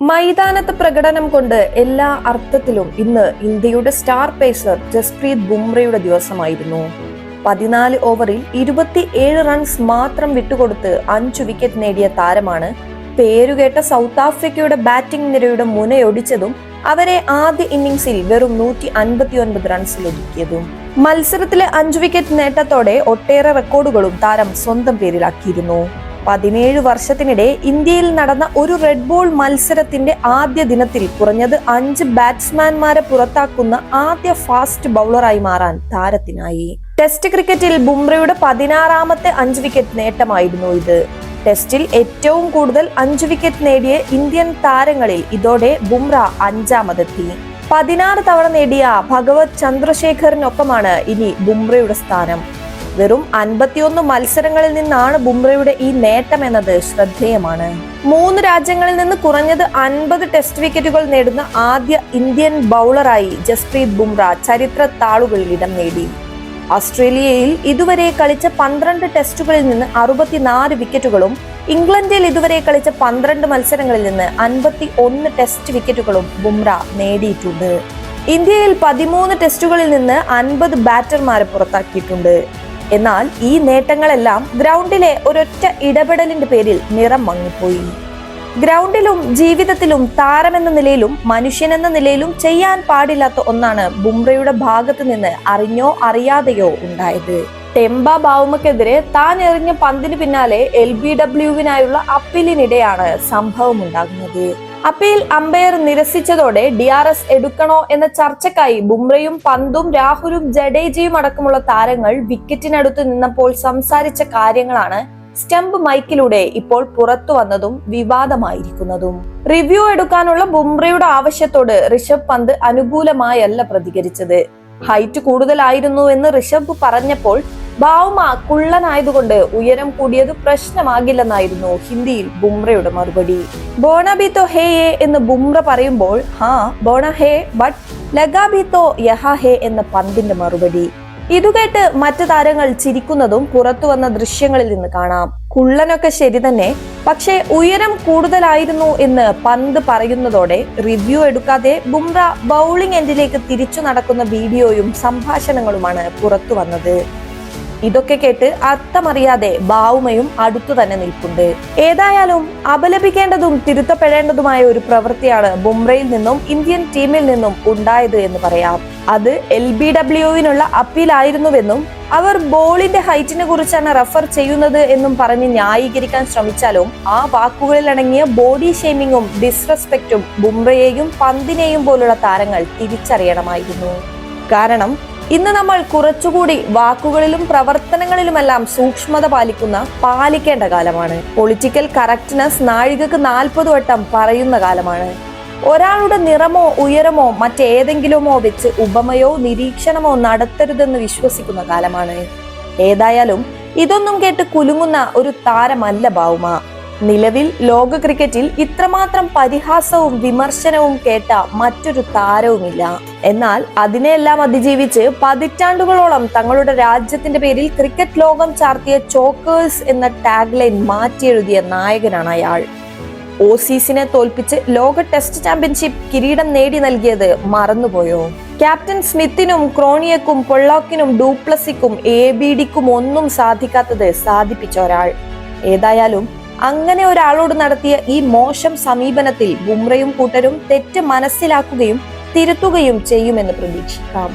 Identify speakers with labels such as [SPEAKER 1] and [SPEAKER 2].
[SPEAKER 1] മൈതാനത്ത് പ്രകടനം കൊണ്ട് എല്ലാ അർത്ഥത്തിലും ഇന്ന് ഇന്ത്യയുടെ സ്റ്റാർ പേസർ ജസ്പ്രീത് ബുംറയുടെ ദിവസമായിരുന്നു. പതിനാല് ഓവറിൽ ഇരുപത്തി ഏഴ് റൺസ് മാത്രം വിട്ടുകൊടുത്ത് അഞ്ചു വിക്കറ്റ് നേടിയ താരമാണ് പേരുകേട്ട സൗത്ത് ആഫ്രിക്കയുടെ ബാറ്റിംഗ് നിരയുടെ മുനയൊടിച്ചതും അവരെ ആദ്യ ഇന്നിംഗ്സിൽ വെറും നൂറ്റി അൻപത്തി ഒൻപത് റൺസ് ലഭിക്കിയതും മത്സരത്തിലെ അഞ്ചു വിക്കറ്റ് നേട്ടത്തോടെ ഒട്ടേറെ റെക്കോർഡുകളും താരം സ്വന്തം പേരിലാക്കിയിരുന്നു. പതിനേഴ് വർഷത്തിനിടെ ഇന്ത്യയിൽ നടന്ന ഒരു റെഡ് ബോൾ മത്സരത്തിന്റെ ആദ്യ ദിനത്തിൽ കുറഞ്ഞത് അഞ്ച് ബാറ്റ്സ്മാൻമാരെ പുറത്താക്കുന്ന ആദ്യ ഫാസ്റ്റ് ബൗളറായി മാറാൻ താരത്തിനായി. ടെസ്റ്റ് ക്രിക്കറ്റിൽ ബുംറയുടെ പതിനാറാമത്തെ അഞ്ച് വിക്കറ്റ് നേട്ടമായിരുന്നു ഇത്. ടെസ്റ്റിൽ ഏറ്റവും കൂടുതൽ അഞ്ച് വിക്കറ്റ് നേടിയ ഇന്ത്യൻ താരങ്ങളിൽ ഇതോടെ ബുംറ അഞ്ചാമതെത്തി. പതിനാറ് തവണ നേടിയ ഭഗവത് ചന്ദ്രശേഖറിനൊപ്പമാണ് ഇനി ബുംറയുടെ സ്ഥാനം. വെറും അൻപത്തിയൊന്ന് മത്സരങ്ങളിൽ നിന്നാണ് ബുംറയുടെ ഈ നേട്ടം എന്നത് ശ്രദ്ധേയമാണ്. മൂന്ന് രാജ്യങ്ങളിൽ നിന്ന് കുറഞ്ഞത് അൻപത് ടെസ്റ്റ് വിക്കറ്റുകൾ നേടുന്ന ആദ്യ ഇന്ത്യൻ ബൗളറായി ജസ്പ്രീത് ബുംറ ചരിത്ര താളുകളിൽ ഇടം നേടി. ഓസ്ട്രേലിയയിൽ ഇതുവരെ കളിച്ച പന്ത്രണ്ട് ടെസ്റ്റുകളിൽ നിന്ന് അറുപത്തിനാല് വിക്കറ്റുകളും ഇംഗ്ലണ്ടിൽ ഇതുവരെ കളിച്ച പന്ത്രണ്ട് മത്സരങ്ങളിൽ നിന്ന് അൻപത്തി ഒന്ന് ടെസ്റ്റ് വിക്കറ്റുകളും ബുംറ നേടിയിട്ടുണ്ട്. ഇന്ത്യയിൽ പതിമൂന്ന് ടെസ്റ്റുകളിൽ നിന്ന് അൻപത് ബാറ്റർമാരെ പുറത്താക്കിയിട്ടുണ്ട്. എന്നാൽ ഈ നേട്ടങ്ങളെല്ലാം ഗ്രൗണ്ടിലെ ഒരൊറ്റ ഇടപെടലിന്റെ പേരിൽ നിറം മങ്ങിപ്പോയി. ഗ്രൗണ്ടിലും ജീവിതത്തിലും താരമെന്ന നിലയിലും മനുഷ്യനെന്ന നിലയിലും ചെയ്യാൻ പാടില്ലാത്ത ഒന്നാണ് ബുംറയുടെ ഭാഗത്ത് നിന്ന് അറിഞ്ഞോ അറിയാതെയോ ഉണ്ടായത്. ടെമ്പ ബാവുമക്കെതിരെ താൻ എറിഞ്ഞ പന്തിന് പിന്നാലെ എൽ ബി ഡബ്ല്യുവിനായുള്ള അപ്പീലിനിടെയാണ് സംഭവം ഉണ്ടാകുന്നത് അപ്പീൽ അമ്പയർ നിരസിച്ചതോടെ ഡി ആർ എസ് എടുക്കണോ എന്ന ചർച്ചക്കായി ബുംറയും പന്തും രാഹുലും ജഡേജയും അടക്കമുള്ള താരങ്ങൾ വിക്കറ്റിനടുത്ത് നിന്നപ്പോൾ സംസാരിച്ച കാര്യങ്ങളാണ് സ്റ്റംപ് മൈക്കിലൂടെ ഇപ്പോൾ പുറത്തു വന്നതും വിവാദമായിരിക്കുന്നതും. റിവ്യൂ എടുക്കാനുള്ള ബുംറയുടെ ആവശ്യത്തോട് ഋഷഭ് പന്ത് അനുകൂലമായല്ല പ്രതികരിച്ചത്. ഹൈറ്റ് കൂടുതലായിരുന്നു എന്ന് ഋഷഭ് പറഞ്ഞപ്പോൾ ബാവുമ കുള്ളനായതുകൊണ്ട് ഉയരം കൂടിയത് പ്രശ്നമാകില്ലെന്നായിരുന്നു ഹിന്ദിയിൽ ബുംറയുടെ മറുപടി. ബോണബിത്തോ ഹേ യേ എന്ന് ബുംറ പറയുമ്പോൾ ഹാ ബോണ ഹേ ബട്ട് തോ യഹ ഹേ എന്ന പന്തിന്റെ മറുപടി. ഇതുകേട്ട് മറ്റു താരങ്ങൾ ചിരിക്കുന്നതും പുറത്തു വന്ന ദൃശ്യങ്ങളിൽ നിന്ന് കാണാം. കുള്ളനൊക്കെ ശരി തന്നെ പക്ഷേ ഉയരം കൂടുതലായിരുന്നു എന്ന് പന്ത് പറയുന്നതോടെ റിവ്യൂ എടുക്കാതെ ബുംറ ബൗളിംഗ് എൻഡിലേക്ക് തിരിച്ചു നടക്കുന്ന വീഡിയോയും സംഭാഷണങ്ങളുമാണ് പുറത്തു വന്നത്. ഇതൊക്കെ കേട്ട് അർത്ഥമറിയാതെ ബാവുമയും അടുത്തു തന്നെ നിൽപ്പുണ്ട്. ഏതായാലും അപലപിക്കേണ്ടതും തിരുത്തപ്പെടേണ്ടതുമായ ഒരു പ്രവൃത്തിയാണ് ബുംറയിൽ നിന്നും ഇന്ത്യൻ ടീമിൽ നിന്നും ഉണ്ടായത് എന്ന് പറയാം. അത് എൽ ബി ഡബ്ല്യുവിനുള്ള അപ്പീലായിരുന്നുവെന്നും അവർ ബോളിന്റെ ഹൈറ്റിനെ കുറിച്ചാണ് റെഫർ ചെയ്യുന്നത് എന്നും പറഞ്ഞ് ന്യായീകരിക്കാൻ ശ്രമിച്ചാലും ആ വാക്കുകളിൽ അടങ്ങിയ ബോഡി ഷെയ്മിങ്ങും ഡിസ്റെസ്പെക്റ്റും ബുംറയെയും പന്തിനെയും പോലുള്ള താരങ്ങൾ തിരിച്ചറിയണമായിരുന്നു. കാരണം ഇന്ന് നമ്മൾ കുറച്ചുകൂടി വാക്കുകളിലും പ്രവർത്തനങ്ങളിലുമെല്ലാം സൂക്ഷ്മത പാലിക്കുന്ന പാലിക്കേണ്ട കാലമാണ്. പൊളിറ്റിക്കൽ കറക്റ്റ്നെസ് നാഴികക്ക് നാൽപ്പത് വട്ടം പറയുന്ന കാലമാണ്. ഒരാളുടെ നിറമോ ഉയരമോ മറ്റേതെങ്കിലുമോ വെച്ച് ഉപമയോ നിരീക്ഷണമോ നടത്തരുതെന്ന് വിശ്വസിക്കുന്ന കാലമാണ്. ഏതായാലും ഇതൊന്നും കേട്ട് കുലുങ്ങുന്ന ഒരു താരമല്ല ബാവുമ നിലവിൽ ലോക ക്രിക്കറ്റിൽ ഇത്രമാത്രം പരിഹാസവും വിമർശനവും കേട്ട മറ്റൊരു താരവുമില്ല. എന്നാൽ അതിനെയെല്ലാം അതിജീവിച്ച് പതിറ്റാണ്ടുകളോളം തങ്ങളുടെ രാജ്യത്തിന്റെ പേരിൽ ക്രിക്കറ്റ് ലോകം ചാർത്തിയ ചോക്കേഴ്സ് എന്ന ടാഗ് ലൈൻ മാറ്റിയെഴുതിയ നായകനാണ് അയാൾ. ഓസീസിനെ തോൽപ്പിച്ച് ലോക ടെസ്റ്റ് ചാമ്പ്യൻഷിപ്പ് കിരീടം നേടി നൽകിയത് മറന്നുപോയോ? ക്യാപ്റ്റൻ സ്മിത്തിനും ക്രോണിയക്കും പൊള്ളോക്കിനും ഡൂപ്ലസിക്കും എ ബി ഡിക്കും ഒന്നും സാധിക്കാത്തത് സാധിപ്പിച്ച ഒരാൾ. ഏതായാലും അങ്ങനെ ഒരാളോട് നടത്തിയ ഈ മോശം സമീപനത്തിൽ ബുംറയും കൂട്ടരും തെറ്റ് മനസ്സിലാക്കുകയും തിരുത്തുകയും ചെയ്യുമെന്ന് പ്രതീക്ഷിക്കാം.